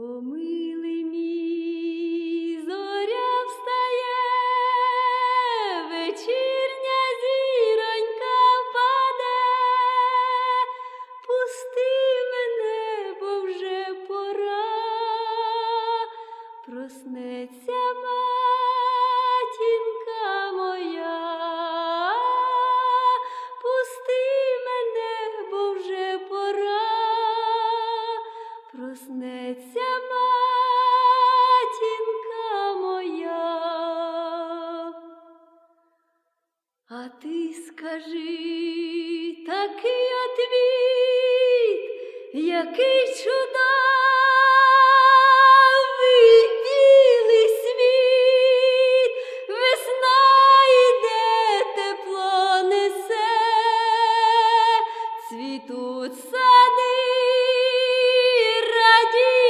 О, милий мій, зоря встає, вечірня зіронька впаде, пусти мене, бо вже пора, проснеться матінка моя, пусти мене, бо вже пора, проснеться А ти скажи такий отвіт, який чудовий світ, весна йде, тепло несе, цвітуть сади.